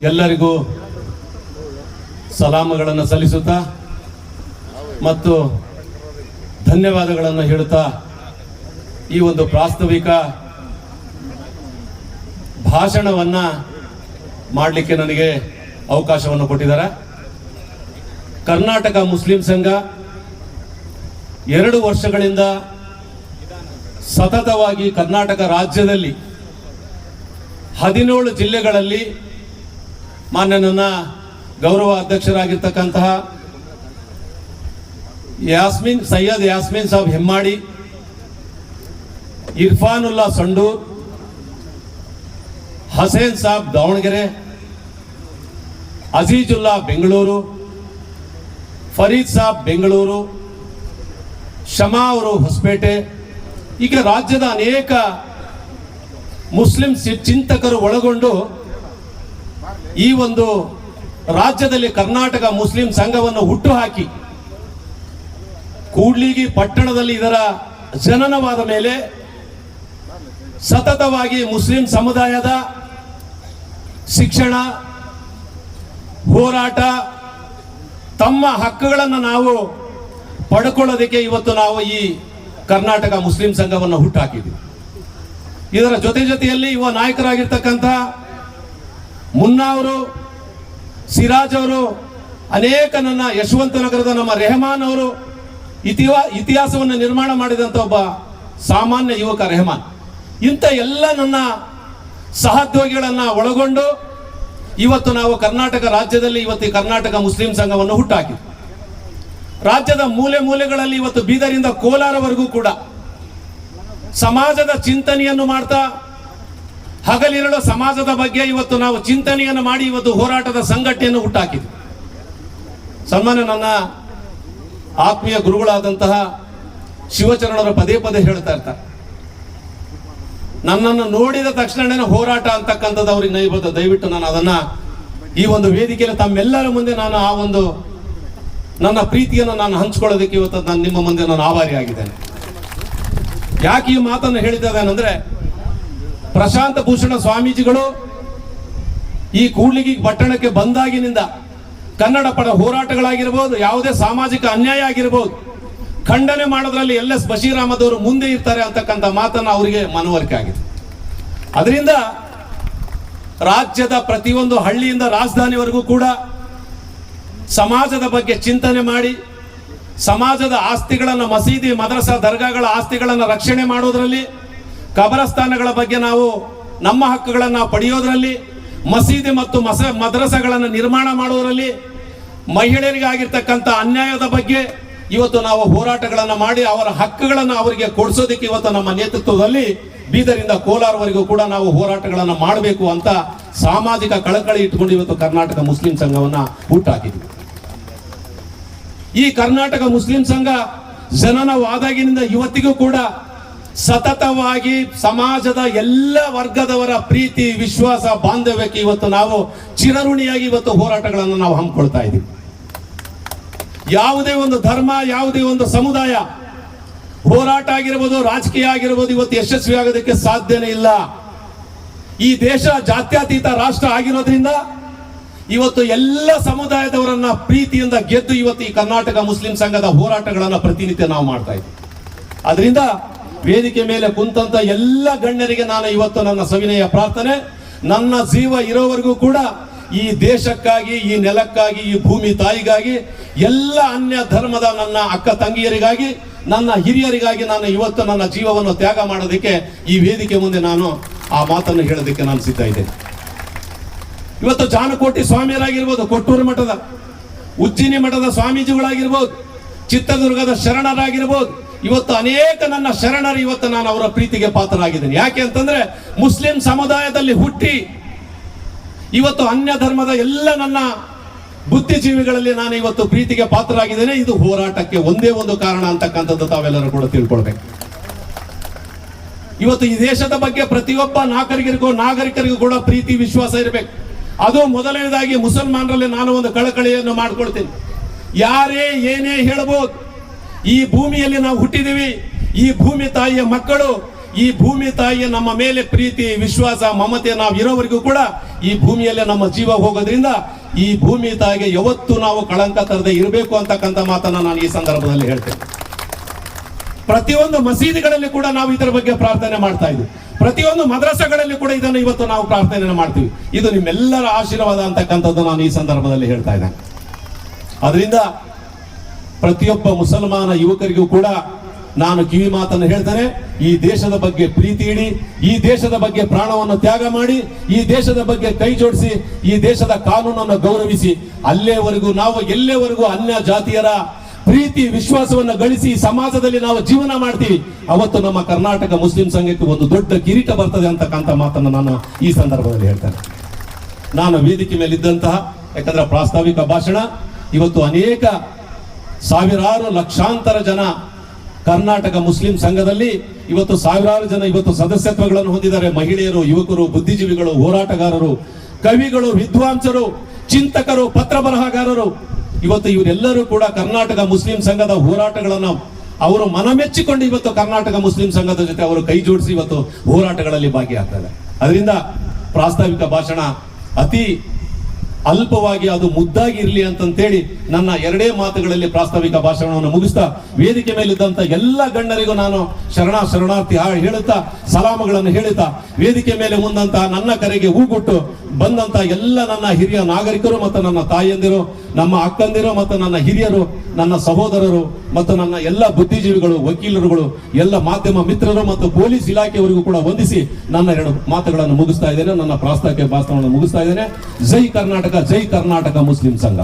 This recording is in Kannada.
ಎಲ್ಲರಿಗೂ ಸಲಾಮಗಳನ್ನು ಸಲ್ಲಿಸುತ್ತಾ ಮತ್ತು ಧನ್ಯವಾದಗಳನ್ನು ಹೇಳುತ್ತಾ ಈ ಒಂದು ಪ್ರಾಸ್ತಾವಿಕ ಭಾಷಣವನ್ನ ಮಾಡಲಿಕ್ಕೆ ನನಗೆ ಅವಕಾಶವನ್ನು ಕೊಟ್ಟಿದ್ದಾರೆ. ಕರ್ನಾಟಕ ಮುಸ್ಲಿಂ ಸಂಘ ಎರಡು ವರ್ಷಗಳಿಂದ ಸತತವಾಗಿ ಕರ್ನಾಟಕ ರಾಜ್ಯದಲ್ಲಿ ಹದಿನೇಳು ಜಿಲ್ಲೆಗಳಲ್ಲಿ ಮಾನ್ಯ ನನ್ನ ಗೌರವ ಅಧ್ಯಕ್ಷರಾಗಿರ್ತಕ್ಕಂತಹ ಯಾಸ್ಮಿನ್, ಸೈಯದ್ ಯಾಸ್ಮಿನ್ ಸಾಬ್ ಹೆಮ್ಮಾಡಿ, ಇರ್ಫಾನುಲ್ಲಾ ಸಂಡೂರ್ ಹಸೇನ್ ಸಾಬ್ ದಾವಣಗೆರೆ, ಅಜೀಜುಲ್ಲಾ ಬೆಂಗಳೂರು, ಫರೀದ್ ಸಾಬ್ ಬೆಂಗಳೂರು, ಶಮಾ ಅವರು ಹೊಸಪೇಟೆ ಈಗ ರಾಜ್ಯದ ಅನೇಕ ಮುಸ್ಲಿಂ ಚಿಂತಕರು ಒಳಗೊಂಡು ಈ ಒಂದು ರಾಜ್ಯದಲ್ಲಿ ಕರ್ನಾಟಕ ಮುಸ್ಲಿಂ ಸಂಘವನ್ನು ಹುಟ್ಟು ಹಾಕಿ ಕೂಡ್ಲಿಗಿ ಪಟ್ಟಣದಲ್ಲಿ ಇದರ ಜನನವಾದ ಮೇಲೆ ಸತತವಾಗಿ ಮುಸ್ಲಿಂ ಸಮುದಾಯದ ಶಿಕ್ಷಣ, ಹೋರಾಟ, ತಮ್ಮ ಹಕ್ಕುಗಳನ್ನು ನಾವು ಪಡ್ಕೊಳ್ಳೋದಕ್ಕೆ ಇವತ್ತು ನಾವು ಈ ಕರ್ನಾಟಕ ಮುಸ್ಲಿಂ ಸಂಘವನ್ನು ಹುಟ್ಟಾಕಿದ್ವಿ ಇದರ ಜೊತೆ ಜೊತೆಯಲ್ಲಿ ಯುವ ನಾಯಕರಾಗಿರ್ತಕ್ಕಂಥ ಮುನ್ನಾ ಅವರು ಸಿರಾಜ್ ಅವರು, ಅನೇಕ ನನ್ನ ಯಶವಂತ ನಗರದ ನಮ್ಮ ರೆಹಮಾನ್ ಅವರು ಇತಿವಾ, ಇತಿಹಾಸವನ್ನು ನಿರ್ಮಾಣ ಮಾಡಿದಂಥ ಒಬ್ಬ ಸಾಮಾನ್ಯ ಯುವಕ ರೆಹಮಾನ್. ಇಂಥ ಎಲ್ಲ ನನ್ನ ಸಹೋದ್ಯೋಗಿಗಳನ್ನು ಒಳಗೊಂಡು ಇವತ್ತು ನಾವು ಕರ್ನಾಟಕ ರಾಜ್ಯದಲ್ಲಿ ಇವತ್ತು ಕರ್ನಾಟಕ ಮುಸ್ಲಿಂ ಸಂಘವನ್ನು ಹುಟ್ಟಾಕಿದ್ವಿ. ರಾಜ್ಯದ ಮೂಲೆ ಮೂಲೆಗಳಲ್ಲಿ ಇವತ್ತು ಬೀದರಿಂದ ಕೋಲಾರವರೆಗೂ ಕೂಡ ಸಮಾಜದ ಚಿಂತನೆಯನ್ನು ಮಾಡ್ತಾ ಹಗಲಿರಳು ಸಮಾಜದ ಬಗ್ಗೆ ಇವತ್ತು ನಾವು ಚಿಂತನೆಯನ್ನು ಮಾಡಿ ಇವತ್ತು ಹೋರಾಟದ ಸಂಘಟನೆಯನ್ನು ಹುಟ್ಟಾಕಿದ್ವಿ. ಸನ್ಮಾನ್ಯ ನನ್ನ ಆತ್ಮೀಯ ಗುರುಗಳಾದಂತಹ ಶಿವಚರಣರು ಪದೇ ಪದೇ ಹೇಳ್ತಾ ಇರ್ತಾರೆ. ನನ್ನನ್ನು ನೋಡಿದ ತಕ್ಷಣನೇ ಹೋರಾಟ ಅಂತಕ್ಕಂಥದ್ದು ಅವ್ರಿಗೆ ನೈಬದ್ದು ದಯವಿಟ್ಟು ನಾನು ಅದನ್ನ ಈ ಒಂದು ವೇದಿಕೆಯಲ್ಲಿ ತಮ್ಮೆಲ್ಲರ ಮುಂದೆ ನಾನು ಆ ಒಂದು ನನ್ನ ಪ್ರೀತಿಯನ್ನು ನಾನು ಹಂಚ್ಕೊಳ್ಳೋದಕ್ಕೆ ಇವತ್ತು ನಾನು ನಿಮ್ಮ ಮುಂದೆ ನಾನು ಆಭಾರಿಯಾಗಿದ್ದೇನೆ. ಯಾಕೆ ಈ ಮಾತನ್ನು ಹೇಳಿದ್ದೇನೆ ಪ್ರಶಾಂತ ಭೂಷಣ ಸ್ವಾಮೀಜಿಗಳು ಈ ಕೂಡ್ಲಿಗಿ ಪಟ್ಟಣಕ್ಕೆ ಬಂದಾಗಿನಿಂದ ಕನ್ನಡ ಪರ ಹೋರಾಟಗಳಾಗಿರ್ಬೋದು, ಯಾವುದೇ ಸಾಮಾಜಿಕ ಅನ್ಯಾಯ ಆಗಿರ್ಬೋದು, ಖಂಡನೆ ಮಾಡೋದ್ರಲ್ಲಿ ಎಲ್ ಎಸ್ ಮುಂದೆ ಇರ್ತಾರೆ ಅಂತಕ್ಕಂಥ ಮಾತನ್ನು ಅವರಿಗೆ ಮನವರಿಕೆ ಆಗಿದೆ. ಅದರಿಂದ ರಾಜ್ಯದ ಪ್ರತಿಯೊಂದು ಹಳ್ಳಿಯಿಂದ ರಾಜಧಾನಿವರೆಗೂ ಕೂಡ ಸಮಾಜದ ಬಗ್ಗೆ ಚಿಂತನೆ ಮಾಡಿ, ಸಮಾಜದ ಆಸ್ತಿಗಳನ್ನು ಮಸೀದಿ, ಮದ್ರಸಾ ದರ್ಗಾಗಳ ಆಸ್ತಿಗಳನ್ನು ರಕ್ಷಣೆ ಮಾಡೋದ್ರಲ್ಲಿ ಕಬರಸ್ಥಾನಗಳ ಬಗ್ಗೆ ನಾವು ನಮ್ಮ ಹಕ್ಕುಗಳನ್ನು ಪಡೆಯೋದರಲ್ಲಿ, ಮಸೀದಿ ಮತ್ತು ಮಸ, ಮದ್ರಸಗಳನ್ನು ನಿರ್ಮಾಣ ಮಾಡೋದರಲ್ಲಿ ಮಹಿಳೆಯರಿಗಾಗಿರ್ತಕ್ಕಂಥ ಅನ್ಯಾಯದ ಬಗ್ಗೆ ಇವತ್ತು ನಾವು ಹೋರಾಟಗಳನ್ನು ಮಾಡಿ ಅವರ ಹಕ್ಕುಗಳನ್ನು ಅವರಿಗೆ ಕೊಡಿಸೋದಕ್ಕೆ ಇವತ್ತು ನಮ್ಮ ನೇತೃತ್ವದಲ್ಲಿ ಬೀದರಿಂದ ಕೋಲಾರವರೆಗೂ ಕೂಡ ನಾವು ಹೋರಾಟಗಳನ್ನು ಮಾಡಬೇಕು ಅಂತ ಸಾಮಾಜಿಕ ಕಳಕಳಿ ಇಟ್ಕೊಂಡು ಇವತ್ತು ಕರ್ನಾಟಕ ಮುಸ್ಲಿಂ ಸಂಘವನ್ನು ಹುಟ್ಟಾಕಿದ್ವಿ. ಈ ಕರ್ನಾಟಕ ಮುಸ್ಲಿಂ ಸಂಘ ಜನನವಾದಾಗಿನಿಂದ ಇವತ್ತಿಗೂ ಕೂಡ ಸತತವಾಗಿ ಸಮಾಜದ ಎಲ್ಲ ವರ್ಗದವರ ಪ್ರೀತಿ, ವಿಶ್ವಾಸ, ಬಾಂಧವ್ಯಕ್ಕೆ ಇವತ್ತು ನಾವು ಚಿರಋಣಿಯಾಗಿ ಇವತ್ತು ಹೋರಾಟಗಳನ್ನು ನಾವು ಹಮ್ಮಿಕೊಳ್ತಾ ಇದ್ದೀವಿ. ಯಾವುದೇ ಒಂದು ಧರ್ಮ, ಯಾವುದೇ ಒಂದು ಸಮುದಾಯ ಹೋರಾಟ ಆಗಿರ್ಬೋದು, ರಾಜಕೀಯ ಆಗಿರ್ಬೋದು, ಇವತ್ತು ಯಶಸ್ವಿ ಆಗೋದಕ್ಕೆ ಸಾಧ್ಯನೇ ಇಲ್ಲ. ಈ ದೇಶ ಜಾತ್ಯತೀತ ರಾಷ್ಟ್ರ ಆಗಿರೋದ್ರಿಂದ ಇವತ್ತು ಎಲ್ಲ ಸಮುದಾಯದವರನ್ನ ಪ್ರೀತಿಯಿಂದ ಗೆದ್ದು ಇವತ್ತು ಈ ಕರ್ನಾಟಕ ಮುಸ್ಲಿಂ ಸಂಘದ ಹೋರಾಟಗಳನ್ನು ಪ್ರತಿನಿತ್ಯ ನಾವು ಮಾಡ್ತಾ ಇದ್ದೀವಿ. ಅದರಿಂದ ವೇದಿಕೆ ಮೇಲೆ ಕುಂತಂತ ಎಲ್ಲ ಗಣ್ಯರಿಗೆ ನಾನು ಇವತ್ತು ನನ್ನ ಸವಿನಯ ಪ್ರಾರ್ಥನೆ. ನನ್ನ ಜೀವ ಇರೋವರೆಗೂ ಕೂಡ ಈ ದೇಶಕ್ಕಾಗಿ, ಈ ನೆಲಕ್ಕಾಗಿ, ಈ ಭೂಮಿ ತಾಯಿಗಾಗಿ, ಎಲ್ಲ ಅನ್ಯ ಧರ್ಮದ ನನ್ನ ಅಕ್ಕ ತಂಗಿಯರಿಗಾಗಿ, ನನ್ನ ಹಿರಿಯರಿಗಾಗಿ ನಾನು ಇವತ್ತು ನನ್ನ ಜೀವವನ್ನು ತ್ಯಾಗ ಮಾಡೋದಕ್ಕೆ ಈ ವೇದಿಕೆ ಮುಂದೆ ನಾನು ಆ ಮಾತನ್ನು ಹೇಳೋದಕ್ಕೆ ನಾನು ಸಿದ್ಧ ಇದ್ದೇನೆ. ಇವತ್ತು ಜಾನಕೋಟಿ ಸ್ವಾಮಿಯರಾಗಿರ್ಬೋದು, ಕೊಟ್ಟೂರು ಮಠದ, ಉಜ್ಜಿನಿ ಮಠದ ಸ್ವಾಮೀಜಿಗಳಾಗಿರ್ಬೋದು, ಚಿತ್ರದುರ್ಗದ ಶರಣರಾಗಿರ್ಬೋದು ಇವತ್ತು ಅನೇಕ ನನ್ನ ಶರಣರು ಇವತ್ತು ನಾನು ಅವರ ಪ್ರೀತಿಗೆ ಪಾತ್ರರಾಗಿದ್ದೇನೆ. ಯಾಕೆ ಅಂತಂದ್ರೆ ಮುಸ್ಲಿಂ ಸಮುದಾಯದಲ್ಲಿ ಹುಟ್ಟಿ ಇವತ್ತು ಅನ್ಯ ಧರ್ಮದ ಎಲ್ಲ ನನ್ನ ಬುದ್ಧಿಜೀವಿಗಳಲ್ಲಿ ನಾನು ಇವತ್ತು ಪ್ರೀತಿಗೆ ಪಾತ್ರರಾಗಿದ್ದೇನೆ. ಇದು ಹೋರಾಟಕ್ಕೆ ಒಂದೇ ಒಂದು ಕಾರಣ ಅಂತಕ್ಕಂಥದ್ದು ತಾವೆಲ್ಲರೂ ಕೂಡ ತಿಳ್ಕೊಳ್ಬೇಕು. ಇವತ್ತು ಈ ದೇಶದ ಬಗ್ಗೆ ಪ್ರತಿಯೊಬ್ಬ ನಾಗರಿಕರಿಗೂ ನಾಗರಿಕರಿಗೂ ಕೂಡ ಪ್ರೀತಿ, ವಿಶ್ವಾಸ ಇರಬೇಕು. ಅದು ಮೊದಲನೇದಾಗಿ ಮುಸಲ್ಮಾನರಲ್ಲಿ ನಾನು ಒಂದು ಕಳಕಳಿಯನ್ನು ಮಾಡ್ಕೊಳ್ತೀನಿ. ಯಾರೇ ಏನೇ ಹೇಳಬಹುದು ಈ ಭೂಮಿಯಲ್ಲಿ ನಾವು ಹುಟ್ಟಿದೀವಿ ಈ ಭೂಮಿ ತಾಯಿಯ ಮಕ್ಕಳು, ಈ ಭೂಮಿ ತಾಯಿಯ ನಮ್ಮ ಮೇಲೆ ಪ್ರೀತಿ, ವಿಶ್ವಾಸ, ಮಮತೆ ನಾವು ಇರೋವರೆಗೂ ಕೂಡ ಈ ಭೂಮಿಯಲ್ಲಿ ನಮ್ಮ ಜೀವ ಹೋಗೋದ್ರಿಂದ ಈ ಭೂಮಿ ತಾಯಿಗೆ ಯಾವತ್ತು ನಾವು ಕಳಂಕ ತರದೆ ಇರಬೇಕು ಅಂತಕ್ಕಂಥ ಮಾತನ್ನ ನಾನು ಈ ಸಂದರ್ಭದಲ್ಲಿ ಹೇಳ್ತೇನೆ. ಪ್ರತಿಯೊಂದು ಮಸೀದಿಗಳಲ್ಲಿ ಕೂಡ ನಾವು ಇದರ ಬಗ್ಗೆ ಪ್ರಾರ್ಥನೆ ಮಾಡ್ತಾ ಇದ್ವಿ. ಪ್ರತಿಯೊಂದು ಮದ್ರಸಗಳಲ್ಲಿ ಕೂಡ ಇದನ್ನು ಇವತ್ತು ನಾವು ಪ್ರಾರ್ಥನೆ ಮಾಡ್ತೀವಿ. ಇದು ನಿಮ್ಮೆಲ್ಲರ ಆಶೀರ್ವಾದ ಅಂತಕ್ಕಂಥದ್ದು ನಾನು ಈ ಸಂದರ್ಭದಲ್ಲಿ ಹೇಳ್ತಾ ಇದ್ದೇನೆ. ಅದರಿಂದ ಪ್ರತಿಯೊಬ್ಬ ಮುಸಲ್ಮಾನ ಯುವಕರಿಗೂ ಕೂಡ ನಾನು ಕಿವಿ ಮಾತನ್ನು ಹೇಳ್ತೇನೆ, ಈ ದೇಶದ ಬಗ್ಗೆ ಪ್ರೀತಿ ಇಡಿ, ಈ ದೇಶದ ಬಗ್ಗೆ ಪ್ರಾಣವನ್ನು ತ್ಯಾಗ ಮಾಡಿ, ಈ ದೇಶದ ಬಗ್ಗೆ ಕೈ ಜೋಡಿಸಿ, ಈ ದೇಶದ ಕಾನೂನನ್ನು ಗೌರವಿಸಿ ಅಲ್ಲೇವರೆಗೂ ನಾವು ಎಲ್ಲೇವರೆಗೂ ಅನ್ಯ ಜಾತಿಯರ ಪ್ರೀತಿ, ವಿಶ್ವಾಸವನ್ನು ಗಳಿಸಿ ಸಮಾಜದಲ್ಲಿ ನಾವು ಜೀವನ ಮಾಡ್ತೀವಿ. ಅವತ್ತು ನಮ್ಮ ಕರ್ನಾಟಕ ಮುಸ್ಲಿಂ ಸಂಘಕ್ಕೆ ಒಂದು ದೊಡ್ಡ ಕಿರೀಟ ಬರ್ತದೆ ಅಂತಕ್ಕಂಥ ಮಾತನ್ನು ನಾನು ಈ ಸಂದರ್ಭದಲ್ಲಿ ಹೇಳ್ತೇನೆ. ನಾನು ವೇದಿಕೆ ಮೇಲಿದ್ದಂತಹ, ಯಾಕಂದ್ರೆ ಪ್ರಾಸ್ತಾವಿಕ ಭಾಷಣ, ಇವತ್ತು ಅನೇಕ ಸಾವಿರಾರು ಲಕ್ಷಾಂತರ ಜನ ಕರ್ನಾಟಕ ಮುಸ್ಲಿಂ ಸಂಘದಲ್ಲಿ ಇವತ್ತು ಸಾವಿರಾರು ಜನ ಇವತ್ತು ಸದಸ್ಯತ್ವಗಳನ್ನು ಹೊಂದಿದ್ದಾರೆ. ಮಹಿಳೆಯರು, ಯುವಕರು, ಬುದ್ಧಿಜೀವಿಗಳು, ಹೋರಾಟಗಾರರು, ಕವಿಗಳು, ವಿದ್ವಾಂಸರು, ಚಿಂತಕರು, ಪತ್ರ ಬರಹಗಾರರು. ಇವತ್ತು ಇವರೆಲ್ಲರೂ ಕೂಡ ಕರ್ನಾಟಕ ಮುಸ್ಲಿಂ ಸಂಘದ ಹೋರಾಟಗಳನ್ನು ಅವರು ಮನಮೆಚ್ಚಿಕೊಂಡು ಇವತ್ತು ಕರ್ನಾಟಕ ಮುಸ್ಲಿಂ ಸಂಘದ ಜೊತೆ ಅವರು ಕೈ ಜೋಡಿಸಿ ಇವತ್ತು ಹೋರಾಟಗಳಲ್ಲಿ ಭಾಗಿಯಾಗ್ತಾರೆ. ಅದರಿಂದ ಪ್ರಾಸ್ತಾವಿಕ ಭಾಷಣ ಅತಿ ಅಲ್ಪವಾಗಿ ಅದು ಮುದ್ದಾಗಿ ಇರಲಿ ಅಂತಂತೇಳಿ ನನ್ನ ಎರಡೇ ಮಾತುಗಳಲ್ಲಿ ಪ್ರಾಸ್ತಾವಿಕ ಭಾಷಣವನ್ನು ಮುಗಿಸ್ತಾ ವೇದಿಕೆ ಮೇಲಿದ್ದಂತ ಎಲ್ಲ ಗಣ್ಯರಿಗೂ ನಾನು ಶರಣ ಶರಣಾರ್ಥಿ ಹೇಳುತ್ತಾ, ಸಲಾಮಗಳನ್ನು ಹೇಳುತ್ತಾ, ವೇದಿಕೆ ಮೇಲೆ ಮುಂದಂತ ನನ್ನ ಕರೆಗೆ ಹೂಗುಟ್ಟು ಬಂದಂತ ಎಲ್ಲ ನನ್ನ ಹಿರಿಯ ನಾಗರಿಕರು ಮತ್ತು ನನ್ನ ತಾಯಂದಿರು ನಮ್ಮ ಅಕ್ಕಂದಿರು ಮತ್ತು ನನ್ನ ಹಿರಿಯರು, ನನ್ನ ಸಹೋದರರು ಮತ್ತು ನನ್ನ ಎಲ್ಲ ಬುದ್ಧಿಜೀವಿಗಳು, ವಕೀಲರುಗಳು, ಎಲ್ಲ ಮಾಧ್ಯಮ ಮಿತ್ರರು ಮತ್ತು ಪೊಲೀಸ್ ಇಲಾಖೆಯವರಿಗೂ ಕೂಡ ವಂದಿಸಿ ನನ್ನ ಎರಡು ಮಾತುಗಳನ್ನು ಮುಗಿಸ್ತಾ ಇದ್ದೇನೆ. ನನ್ನ ಪ್ರಾಸ್ತಾವಿಕ ಭಾಷಣವನ್ನು ಮುಗಿಸ್ತಾ ಇದ್ದೇನೆ. ಜೈ ಕರ್ನಾಟಕ ಜೈ ಕರ್ನಾಟಕ ಮುಸ್ಲಿಂ ಸಂಘ.